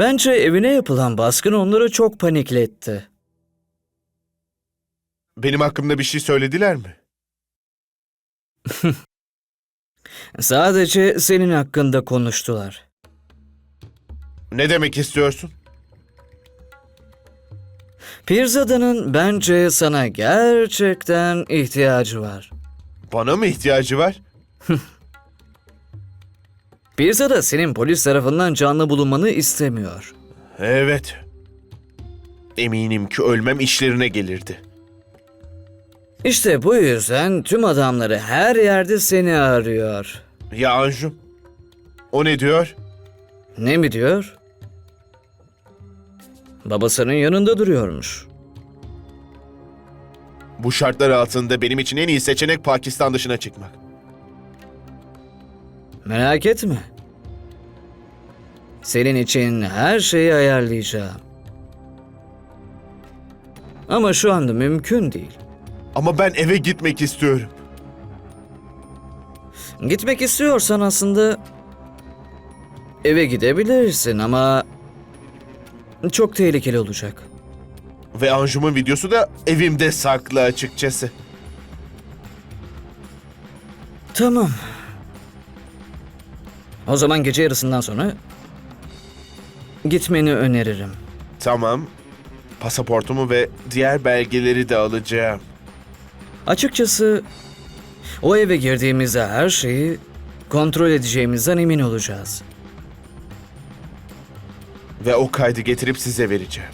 Bence evine yapılan baskın onları çok panikletti. Benim hakkımda bir şey söylediler mi? Sadece senin hakkında konuştular. Ne demek istiyorsun? Pirzada'nın bence sana gerçekten ihtiyacı var. Bana mı ihtiyacı var? Pirzada senin polis tarafından canlı bulunmanı istemiyor. Evet. Eminim ki ölmem işlerine gelirdi. İşte bu yüzden tüm adamları her yerde seni arıyor. Ya Anjum? O ne diyor? Ne mi diyor? Babasının yanında duruyormuş. Bu şartlar altında benim için en iyi seçenek Pakistan dışına çıkmak. Merak etme. Senin için her şeyi ayarlayacağım. Ama şu anda mümkün değil. Ama ben eve gitmek istiyorum. Gitmek istiyorsan aslında eve gidebilirsin ama çok tehlikeli olacak. Ve Anjum'un videosu da evimde saklı açıkçası. Tamam. O zaman gece yarısından sonra gitmeni öneririm. Tamam. Pasaportumu ve diğer belgeleri de alacağım. Açıkçası o eve girdiğimizde her şeyi kontrol edeceğimizden emin olacağız. Ve o kaydı getirip size vereceğim.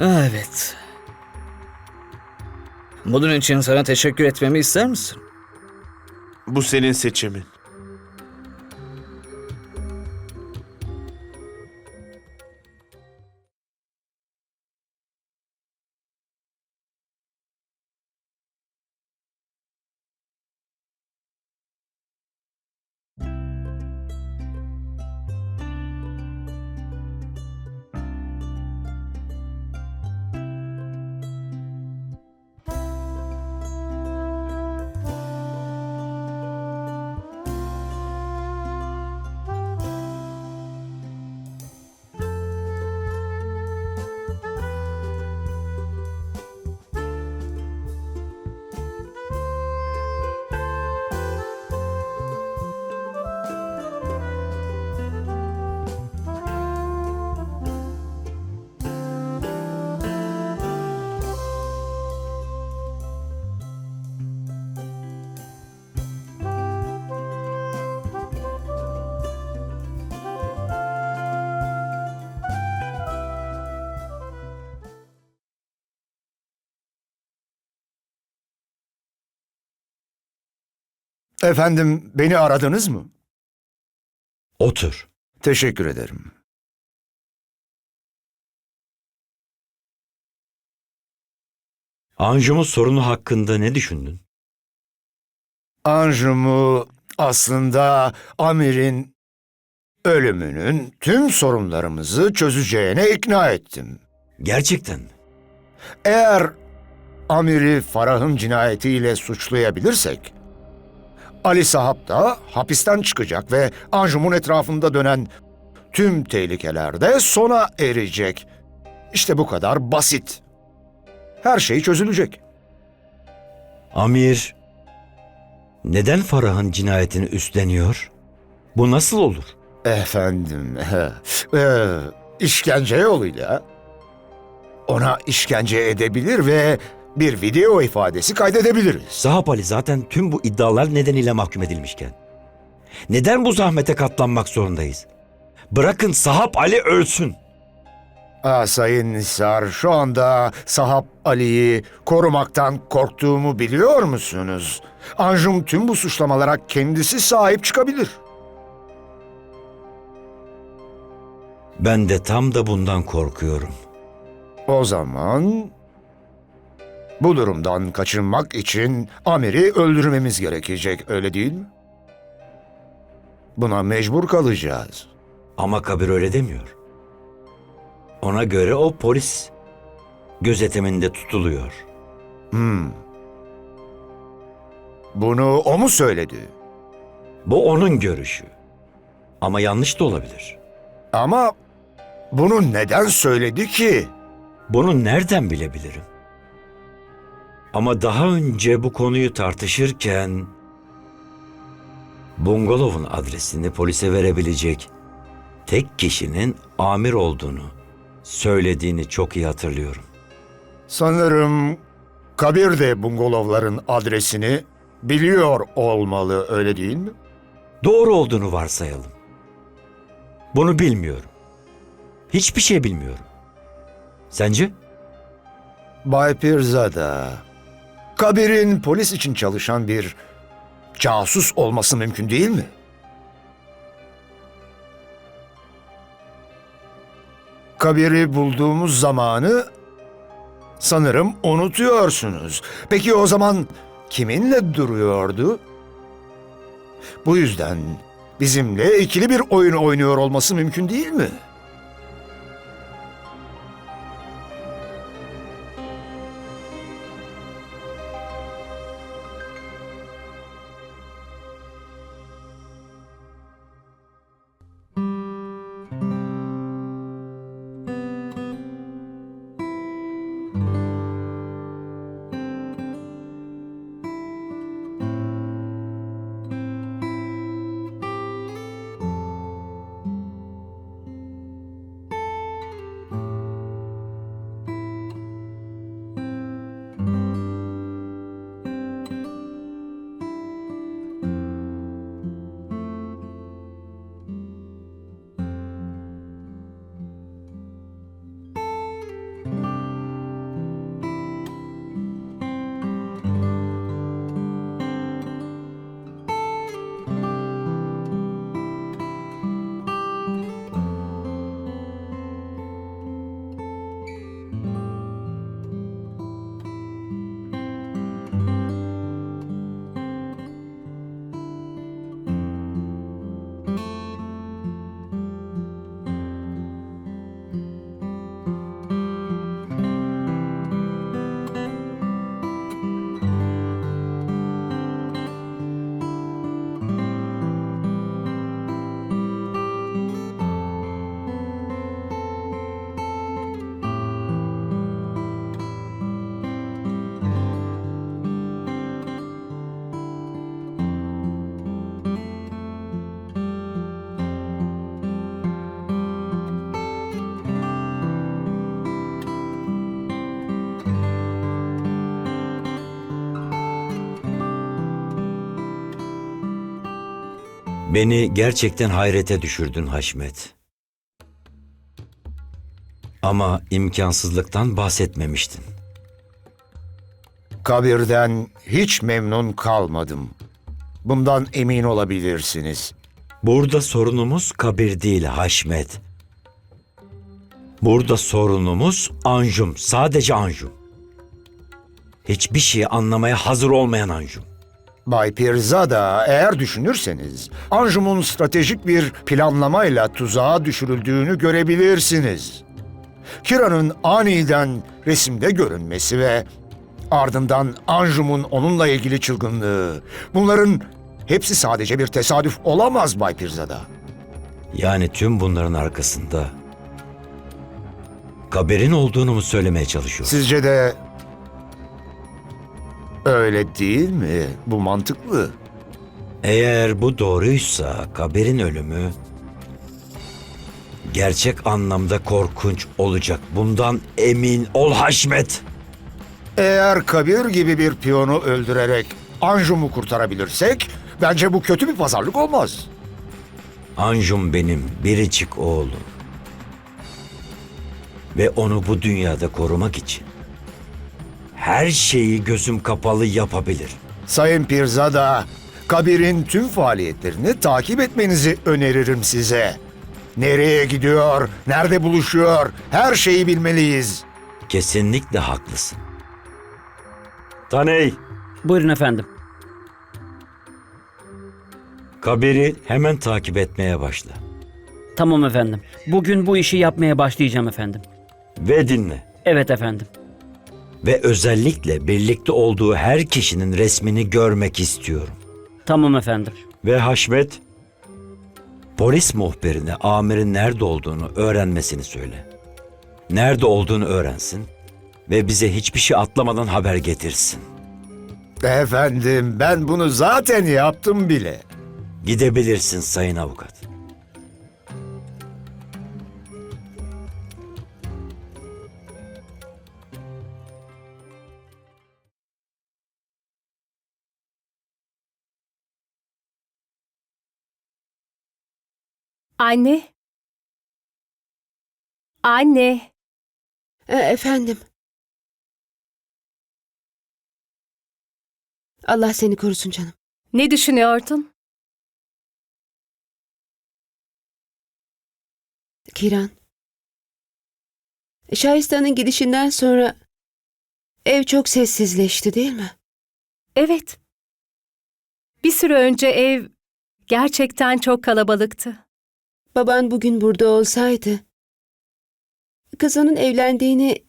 Evet. Bunun için sana teşekkür etmemi ister misin? Bu senin seçimin. Efendim beni aradınız mı? Otur. Teşekkür ederim. Anjum'un sorunu hakkında ne düşündün? Anjum'u aslında Amir'in ölümünün tüm sorunlarımızı çözeceğine ikna ettim. Gerçekten mi? Eğer Amir'i Farah'ın cinayetiyle suçlayabilirsek, Ali Sahap da hapisten çıkacak ve Anjum'un etrafında dönen tüm tehlikeler de sona erecek. İşte bu kadar basit. Her şey çözülecek. Amir neden Farah'ın cinayetini üstleniyor? Bu nasıl olur? Efendim, e, işkence yoluyla ona işkence edebilir ve bir video ifadesi kaydedebiliriz. Sahap Ali zaten tüm bu iddialar nedeniyle mahkum edilmişken. Neden bu zahmete katlanmak zorundayız? Bırakın Sahap Ali ölsün. Aa, Sayın Nisar, şu anda Sahap Ali'yi korumaktan korktuğumu biliyor musunuz? Anjum tüm bu suçlamalara kendisi sahip çıkabilir. Ben de tam da bundan korkuyorum. O zaman bu durumdan kaçınmak için Amir'i öldürmemiz gerekecek, öyle değil mi? Buna mecbur kalacağız. Ama Kabir öyle demiyor. Ona göre o polis gözetiminde tutuluyor. Hmm. Bunu o mu söyledi? Bu onun görüşü. Ama yanlış da olabilir. Ama bunu neden söyledi ki? Bunu nereden bilebilirim? Ama daha önce bu konuyu tartışırken bungalovun adresini polise verebilecek tek kişinin amir olduğunu söylediğini çok iyi hatırlıyorum. Sanırım Kabir de bungalovların adresini biliyor olmalı öyle değil mi? Doğru olduğunu varsayalım. Bunu bilmiyorum. Hiçbir şey bilmiyorum. Sence? Bay Pirzada, Kabir'in polis için çalışan bir casus olması mümkün değil mi? Kabir'i bulduğumuz zamanı sanırım unutuyorsunuz. Peki o zaman kiminle duruyordu? Bu yüzden bizimle ikili bir oyun oynuyor olması mümkün değil mi? Beni gerçekten hayrete düşürdün Haşmet. Ama imkansızlıktan bahsetmemiştin. Kabir'den hiç memnun kalmadım. Bundan emin olabilirsiniz. Burada sorunumuz kabir değil Haşmet. Burada sorunumuz Anjum, sadece Anjum. Hiçbir şeyi anlamaya hazır olmayan Anjum. Bay Pirzada eğer düşünürseniz Anjum'un stratejik bir planlamayla tuzağa düşürüldüğünü görebilirsiniz. Kira'nın aniden resimde görünmesi ve ardından Anjum'un onunla ilgili çılgınlığı. Bunların hepsi sadece bir tesadüf olamaz Bay Pirzada. Yani tüm bunların arkasında kaberin olduğunu mu söylemeye çalışıyorsun? Sizce de öyle değil mi? Bu mantıklı. Eğer bu doğruysa kaberin ölümü gerçek anlamda korkunç olacak. Bundan emin ol Haşmet. Eğer Kabir gibi bir piyonu öldürerek Anjum'u kurtarabilirsek bence bu kötü bir pazarlık olmaz. Anjum benim biricik oğlum. Ve onu bu dünyada korumak için her şeyi gözüm kapalı yapabilir. Sayın Pirzada, Kabir'in tüm faaliyetlerini takip etmenizi öneririm size. Nereye gidiyor, nerede buluşuyor, her şeyi bilmeliyiz. Kesinlikle haklısın. Taney, Buyurun efendim. Kabir'i hemen takip etmeye başla. Tamam efendim. Bugün bu işi yapmaya başlayacağım efendim. Ve dinle. Evet efendim. Ve özellikle birlikte olduğu her kişinin resmini görmek istiyorum. Tamam efendim. Ve Haşmet, polis muhbirine amirin nerede olduğunu öğrenmesini söyle. Nerede olduğunu öğrensin ve bize hiçbir şey atlamadan haber getirsin. Efendim ben bunu zaten yaptım bile. Gidebilirsin sayın avukat. Anne. Anne. E, efendim. Allah seni korusun canım. Ne düşünüyordun? Kiran. Şahistan'ın gidişinden sonra ev çok sessizleşti değil mi? Evet. Bir süre önce ev gerçekten çok kalabalıktı. Baban bugün burada olsaydı kızının evlendiğini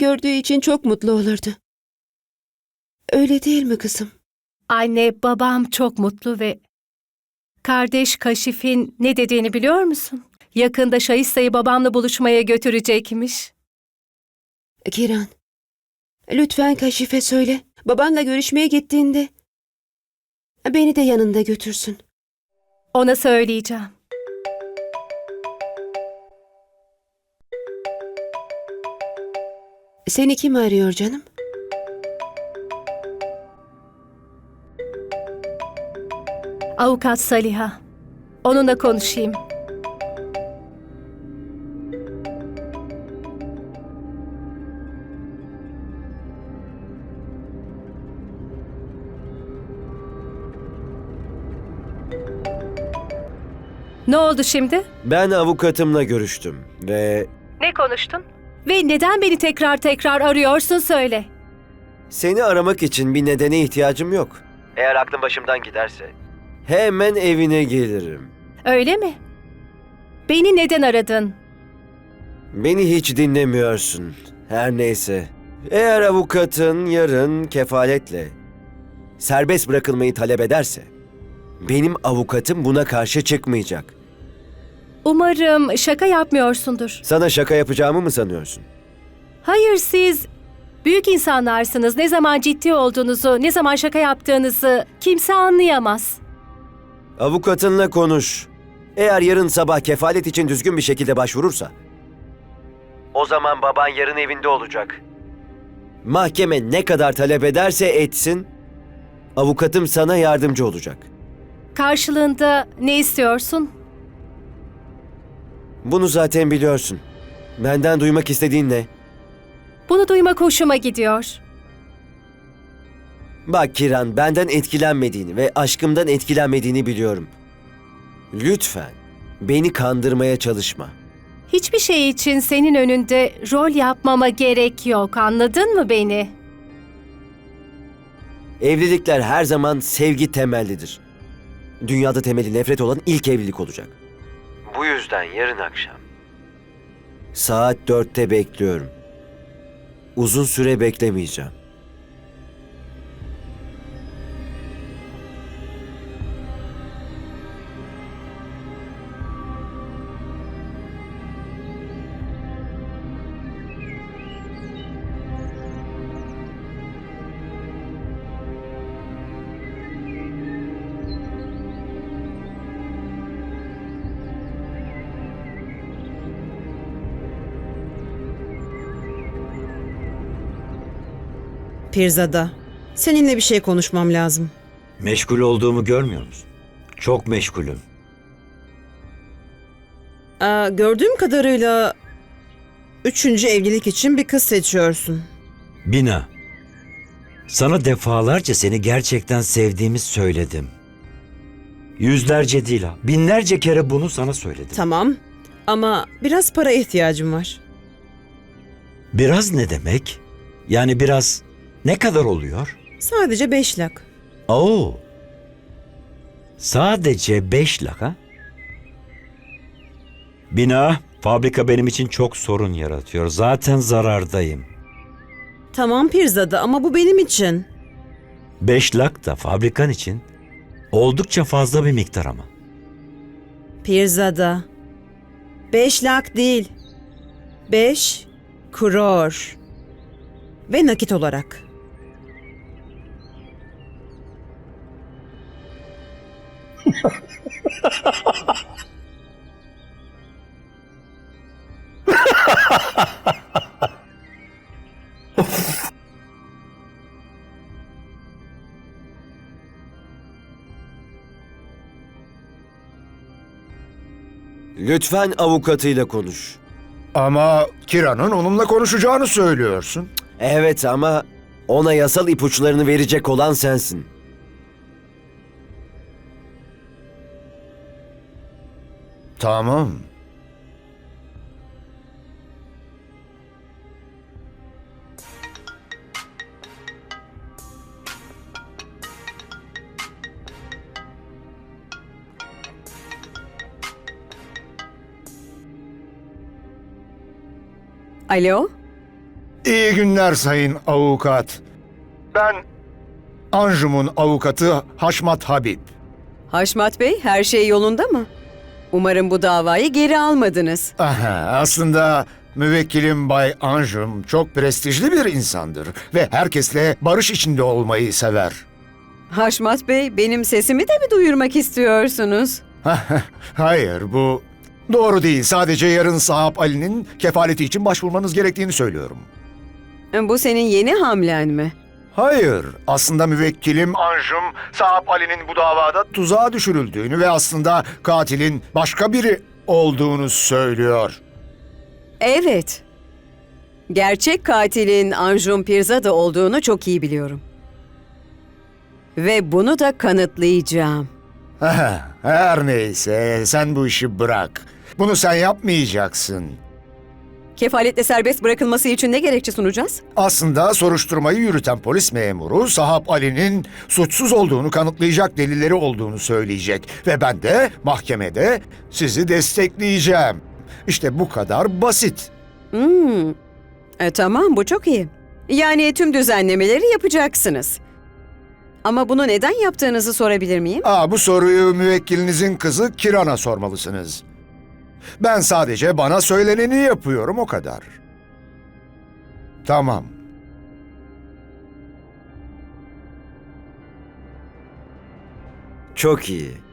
gördüğü için çok mutlu olurdu. Öyle değil mi kızım? Anne, babam çok mutlu ve kardeş Kaşif'in ne dediğini biliyor musun? Yakında Şahista'yı babamla buluşmaya götürecekmiş. Kiran, lütfen Kaşif'e söyle. Babanla görüşmeye gittiğinde beni de yanında götürsün. Ona söyleyeceğim. Seni kim arıyor canım? Avukat Saliha. Onunla konuşayım. Ne oldu şimdi? Ben avukatımla görüştüm ve Ne konuştun? Ve neden beni tekrar tekrar arıyorsun söyle. seni aramak için bir nedene ihtiyacım yok. Eğer aklın başımdan giderse hemen evine gelirim. Öyle mi? Beni neden aradın? Beni hiç dinlemiyorsun. Her neyse. Eğer avukatın yarın kefaletle serbest bırakılmayı talep ederse benim avukatım buna karşı çıkmayacak. Umarım şaka yapmıyorsundur. Sana şaka yapacağımı mı sanıyorsun? Hayır siz büyük insanlarsınız. Ne zaman ciddi olduğunuzu, ne zaman şaka yaptığınızı kimse anlayamaz. Avukatınla konuş. Eğer yarın sabah kefalet için düzgün bir şekilde başvurursa, o zaman baban yarın evinde olacak. Mahkeme ne kadar talep ederse etsin, avukatım sana yardımcı olacak. Karşılığında ne istiyorsun? Bunu zaten biliyorsun. Benden duymak istediğin ne? Bunu duymak hoşuma gidiyor. Bak Kiran, benden etkilenmediğini ve aşkımdan etkilenmediğini biliyorum. Lütfen beni kandırmaya çalışma. Hiçbir şey için senin önünde rol yapmama gerek yok. Anladın mı beni? Evlilikler her zaman sevgi temellidir. Dünyada temeli nefret olan ilk evlilik olacak. Bu yüzden yarın akşam saat dörtte bekliyorum. Uzun süre beklemeyeceğim. Pirzada, seninle bir şey konuşmam lazım. Meşgul olduğumu görmüyor musun? Çok meşgulüm. Aa, gördüğüm kadarıyla üçüncü evlilik için bir kız seçiyorsun. Bina, sana defalarca seni gerçekten sevdiğimi söyledim. Yüzlerce değil ha, binlerce kere bunu sana söyledim. Tamam ama biraz para ihtiyacım var. Biraz ne demek? Yani biraz ne kadar oluyor? Sadece beş lak. Oo. Sadece beş lak ha? Bina, fabrika benim için çok sorun yaratıyor. Zaten zarardayım. Tamam Pirzada ama bu benim için. 5 lak da fabrikan için oldukça fazla bir miktar ama. Pirzada. Beş lak değil. Beş kror. Ve nakit olarak. Lütfen avukatıyla konuş. Ama Kira'nın onunla konuşacağını söylüyorsun. Evet ama ona yasal ipuçlarını verecek olan sensin. Tamam. Alo? İyi günler sayın avukat. Ben Anjum'un avukatı Haşmat Habib. Haşmat Bey, her şey yolunda mı? Umarım bu davayı geri almadınız. Aha, aslında müvekkilim Bay Anjum çok prestijli bir insandır ve herkesle barış içinde olmayı sever. Haşmat Bey, benim sesimi de mi duyurmak istiyorsunuz? Hayır bu doğru değil. Sadece yarın Sahap Ali'nin kefaleti için başvurmanız gerektiğini söylüyorum. Bu senin yeni hamlen mi? Hayır, aslında müvekkilim Anjum, Sahap Ali'nin bu davada tuzağa düşürüldüğünü ve aslında katilin başka biri olduğunu söylüyor. Evet. Gerçek katilin Anjum Pirzada olduğunu çok iyi biliyorum. Ve bunu da kanıtlayacağım. Her neyse, sen bu işi bırak. Bunu sen yapmayacaksın. Kefaletle serbest bırakılması için ne gerekçe sunacağız? Aslında soruşturmayı yürüten polis memuru Sahap Ali'nin suçsuz olduğunu kanıtlayacak delilleri olduğunu söyleyecek. Ve ben de mahkemede sizi destekleyeceğim. İşte bu kadar basit. Hmm. E, tamam, bu çok iyi. Yani tüm düzenlemeleri yapacaksınız. Ama bunu neden yaptığınızı sorabilir miyim? Aa, bu soruyu müvekkilinizin kızı Kiran'a sormalısınız. Ben sadece bana söyleneni yapıyorum o kadar. Tamam. Çok iyi.